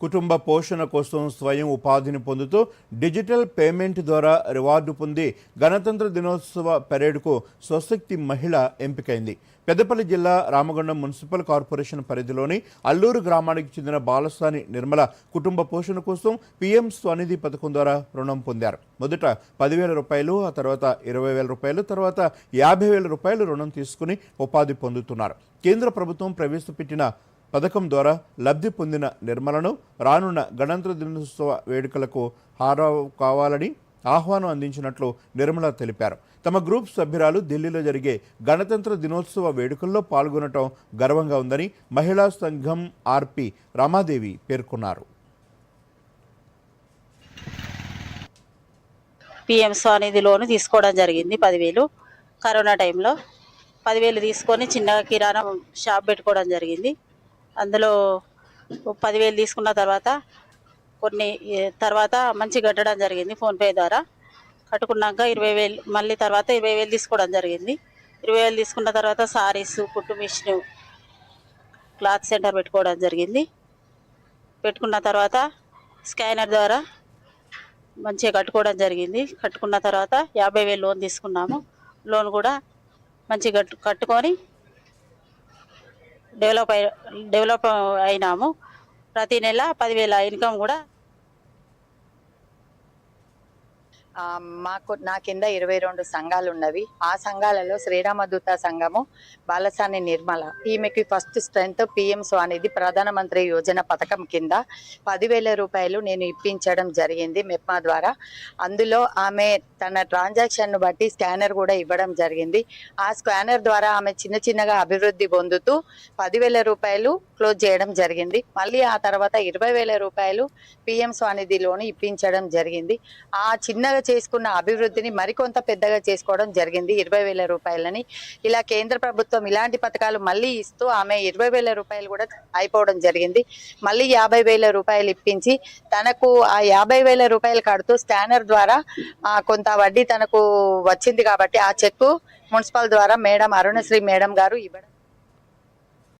కుటుంబ పోషణ కోసం స్వయం ఉపాధిని పొందుతూ డిజిటల్ పేమెంట్ ద్వారా రివార్డు పొంది గణతంత్ర దినోత్సవ పెరేడ్కు స్వశక్తి మహిళ ఎంపికైంది. పెద్దపల్లి జిల్లా రామగుండం మున్సిపల్ కార్పొరేషన్ పరిధిలోని అల్లూరు గ్రామానికి చెందిన బాలసాని నిర్మల కుటుంబ పోషణ కోసం పీఎం స్వనిధి పథకం ద్వారా రుణం పొందారు. మొదట పదివేల రూపాయలు ఆ తర్వాత ఇరవై వేల రూపాయలు తర్వాత యాభై వేల రూపాయలు రుణం తీసుకుని ఉపాధి పొందుతున్నారు. కేంద్ర ప్రభుత్వం ప్రవేశపెట్టిన పథకం ద్వారా లబ్ధి పొందిన నిర్మలను రానున్న గణతంత్ర దినోత్సవ వేడుకలకు హారావు కావాలని ఆహ్వానం అందించినట్లు నిర్మల తెలిపారు. తమ గ్రూప్ సభ్యురాలు ఢిల్లీలో జరిగే గణతంత్ర దినోత్సవ వేడుకల్లో పాల్గొనటం గర్వంగా ఉందని మహిళా సంఘం ఆర్పి రమాదేవి పేర్కొన్నారు. పిఎం స్వానిధి లోను తీసుకోవడం జరిగింది పదివేలు. కరోనా టైంలో పదివేలు తీసుకొని చిన్నగా కిరాణా షాప్ పెట్టుకోవడం జరిగింది. అందులో పదివేలు తీసుకున్న తర్వాత కొన్ని తర్వాత మంచి కట్టడం జరిగింది ఫోన్పే ద్వారా. కట్టుకున్నాక ఇరవై వేలు మళ్ళీ తర్వాత ఇరవై వేలు తీసుకోవడం జరిగింది. ఇరవై వేలు తీసుకున్న తర్వాత సారీస్ కుట్టు మిషన్ క్లాత్ సెంటర్ పెట్టుకోవడం జరిగింది. పెట్టుకున్న తర్వాత స్కానర్ ద్వారా మంచిగా కట్టుకోవడం జరిగింది. కట్టుకున్న తర్వాత యాభై వేలు లోన్ తీసుకున్నాము. లోన్ కూడా మంచిగా కట్టు కట్టుకొని డెవలప్ అయి డెవలప్ అయినాము. ప్రతి నెల పదివేల ఇన్కమ్ కూడా ఆ, మాకు నా కింద ఇరవై రెండు సంఘాలు ఉన్నవి. ఆ సంఘాలలో శ్రీరామదూత సంఘము బాలసాని నిర్మల. ఈమెకి ఫస్ట్ స్ట్రెంత్ పిఎం స్వానిధి ప్రధానమంత్రి యోజన పథకం కింద పదివేల రూపాయలు నేను ఇప్పించడం జరిగింది మెప్మా ద్వారా. అందులో ఆమె తన ట్రాన్సాక్షన్ను బట్టి స్కానర్ కూడా ఇవ్వడం జరిగింది. ఆ స్కానర్ ద్వారా ఆమె చిన్న చిన్నగా అభివృద్ధి పొందుతూ పదివేల రూపాయలు క్లోజ్ చేయడం జరిగింది. మళ్ళీ ఆ తర్వాత ఇరవై వేల రూపాయలు పిఎం స్వానిధిలోని ఇప్పించడం జరిగింది. ఆ చిన్నగా చేసుకున్న అభివృద్ధిని మరికొంత పెద్దగా చేసుకోవడం జరిగింది. ఇరవై వేల రూపాయలని ఇలా కేంద్ర ప్రభుత్వం ఇలాంటి పథకాలు మళ్ళీ ఇస్తూ ఆమె ఇరవై వేల రూపాయలు కూడా అయిపోవడం జరిగింది. మళ్ళీ యాభై వేల రూపాయలు ఇప్పించి తనకు ఆ యాభై వేల రూపాయలు కడుతూ స్కానర్ ద్వారా కొంత వడ్డీ తనకు వచ్చింది కాబట్టి ఆ చెక్కు మున్సిపల్ ద్వారా మేడం అరుణశ్రీ మేడం గారు ఇవ్వడం